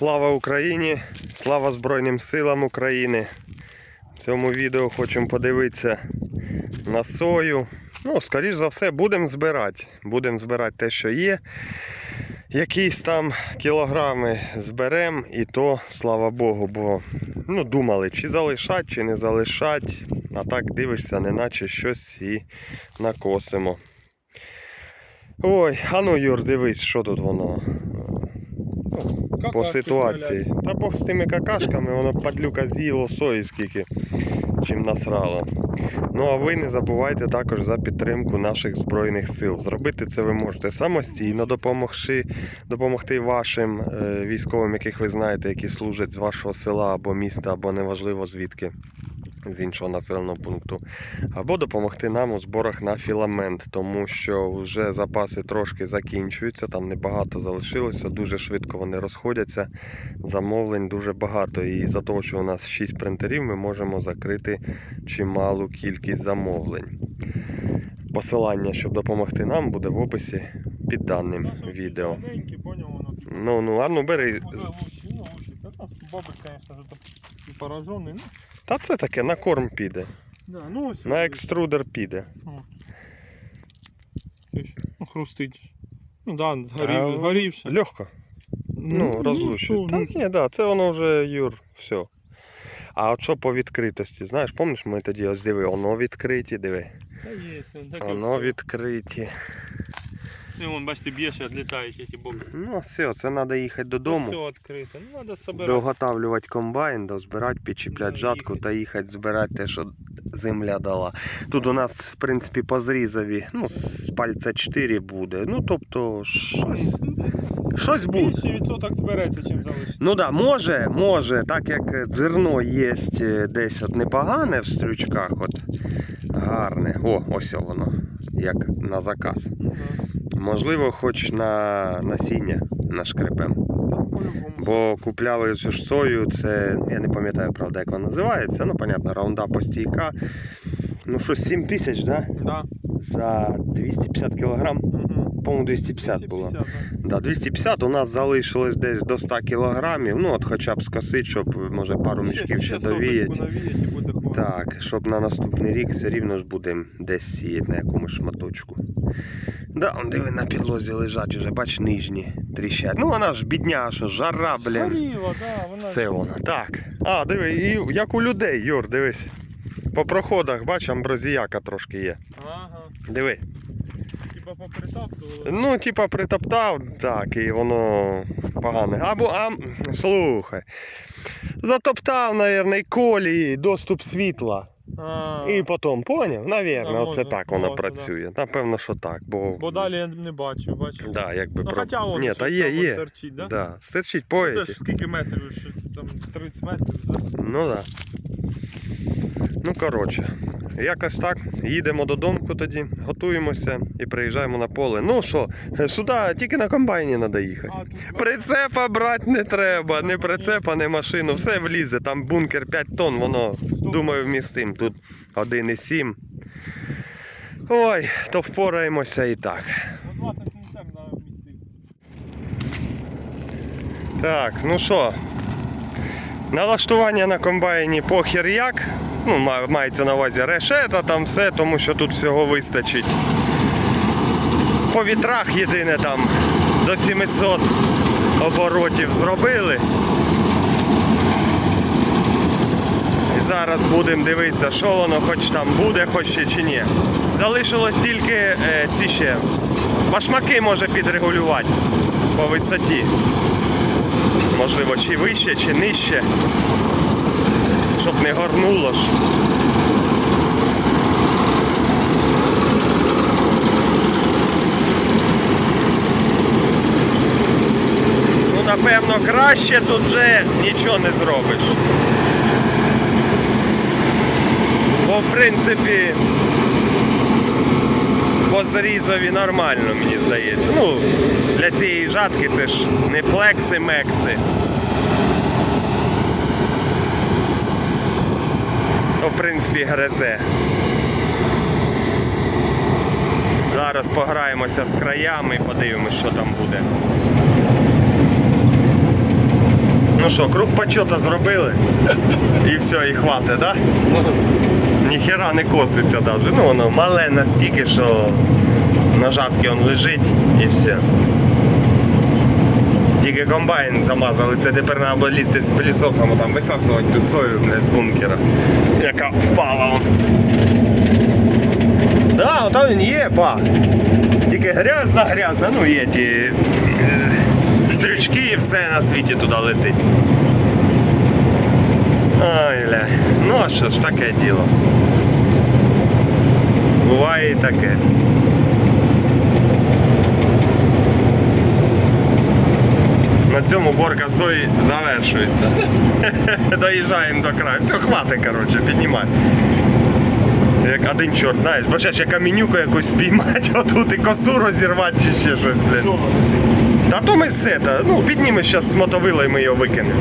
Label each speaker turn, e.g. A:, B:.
A: Слава Україні! Слава Збройним силам України! В цьому відео хочемо подивитися на сою. Ну, скоріш за все, будемо збирати. Будемо збирати те, що є. Якісь там кілограми зберемо, і то, слава Богу, бо ну, думали, чи залишать, чи не залишать. А так дивишся, неначе щось і накосимо. Ой, а ну Юр, дивись, що тут воно. По ситуації. Та Бог з тими какашками, воно падлюка з'їло сої скільки, чим насрало. Ну а ви не забувайте також за підтримку наших Збройних сил. Зробити це ви можете самостійно, допомогши, допомогти вашим е, військовим, яких ви знаєте, які служать з вашого села або міста, або неважливо звідки. З іншого населеного пункту, або допомогти нам у зборах на філамент, тому що вже запаси трошки закінчуються, там небагато залишилося, дуже швидко вони розходяться. Замовлень дуже багато. І за того, що у нас 6 принтерів, ми можемо закрити чималу кількість замовлень. Посилання, щоб допомогти нам, буде в описі під даним відео. Ну, ну, а ну бери.
B: Бабок, конечно пораженный. Ну,
A: Та це таке на корм піде.
B: да, ну ось.
A: На екструдер піде.
B: Ну, хрустить. Ну да, згорів, згорівши.
A: Легко. Ну, розлучує.
B: що,
A: Та
B: ну,
A: ні, да, це воно вже Юр, все. А от що по відкритості? Знаєш, пам'ятаєш, ми тоді ось диви, воно відкриті, диви.
B: Та є, це таке
A: Воно
B: все.
A: відкриті.
B: Ну, вон, бачите, б'єш і відлітають боки.
A: Ну, все, це треба їхати додому.
B: Все відкрите. Ну, треба собирати.
A: Доготавлювати комбайн, дозбирати, підчіпляти
B: Да,
A: жатку
B: їхати.
A: та їхати збирати те, що земля дала. Тут у нас, в принципі, по зрізові, ну, з пальця 4 буде. Ну, тобто, щось, щось буде.
B: Більший відсоток збереться, чим залишиться.
A: Ну да, може, може, так як зерно є е, десь от непогане в стрючках, от гарне. О, ось воно, як на заказ.
B: Ну, да.
A: Можливо, хоч на насіння нашкребем.
B: Та.
A: Бо купляли цю ж сою, це я не пам'ятаю, правда, як вона називається. Ну, понятно, раунда постійка. Ну, щось 7 тисяч, да?
B: Да.
A: За 250 кілограм.
B: Угу.
A: По-моєму, 250 було. Да, 250 у нас залишилось десь до 100 кілограмів. Ну, от хоча б скосить, щоб може пару мішків ще довіяти.
B: буде хватить.
A: Так, щоб на наступний рік все рівно ж будемо десь сіяти на якомусь шматочку. Да, он диви на підлозі лежать уже, бач, нижні тріщать. Ну вона ж бідня, що жара, блін.
B: Згоріла, да, вона.
A: Все воно. Так. А, диви, і як у людей, Юр, дивись. По проходах, бач, амброзіяка трошки є.
B: Ага.
A: Диви.
B: Типа попритаптували.
A: Ну, типа притоптав, так, і воно погане. Або, а, слухай. Затоптав, мабуть, і колії, доступ світла.
B: А,
A: І потім, поняв? Навірно, оце так воно працює. Напевно, що так. Бо,
B: Бо далі я не бачу, бачу.
A: Да, якби
B: Ну,
A: про-
B: хоча воно
A: Ні,
B: щось
A: та є,
B: там
A: є.
B: от да?
A: Да. Стерчить
B: Ну. Це ж скільки метрів? Що там 30 метрів, да?
A: Ну так. Да. Ну, коротше, якось так. Їдемо додому тоді, готуємося і приїжджаємо на поле. Ну що, сюди тільки на комбайні треба їхати. Прицепа брати не треба, не прицепа, не машину, все влізе. Там бункер 5 тонн, воно, думаю, вмістим. Тут 1,7. Ой, то впораємося і так.
B: на 20 см на місці.
A: Так, ну що, налаштування на комбайні похер як. Ну, мається на увазі решета, там все, тому що тут всього вистачить. По вітрах єдине там до 700 оборотів зробили. І зараз будемо дивитися, що воно хоч там буде, хоч ще чи ні. Залишилось тільки е, ці ще башмаки може підрегулювати по висоті. Можливо, чи вище, чи нижче. Щоб не горнуло ж. Ну, напевно, краще тут вже нічого не зробиш. Бо в принципі по зрізові нормально, мені здається. Ну, для цієї жатки це ж не флекси-мекси. То, в принципі, гризе. Зараз пограємося з краями і подивимось, що там буде. Ну що, круг почота зробили. І все, і хватить, да? Ніхера не коситься навіть. Ну воно мале настільки, що на жатки он лежить і все. Тільки комбайн замазали, це тепер треба лізти з пилісосом, там висасувати ту сою блядь, з бункера, яка впала. Да, ото він є, па. Тільки грязна, грязна, ну є ті е, стрючки і все на світі туди летить. Ой, ля. Ну а що ж, таке діло. Буває і таке. На цьому борка сої завершується. Доїжджаємо до краю. Все, хватить, коротше, піднімай. Як один чорт, знаєш, бо ще камінюку якусь спіймати, отут і косу розірвати чи ще щось.
B: Що?
A: Та то ми сета, ну піднімемо зараз з мотовила і ми його викинемо.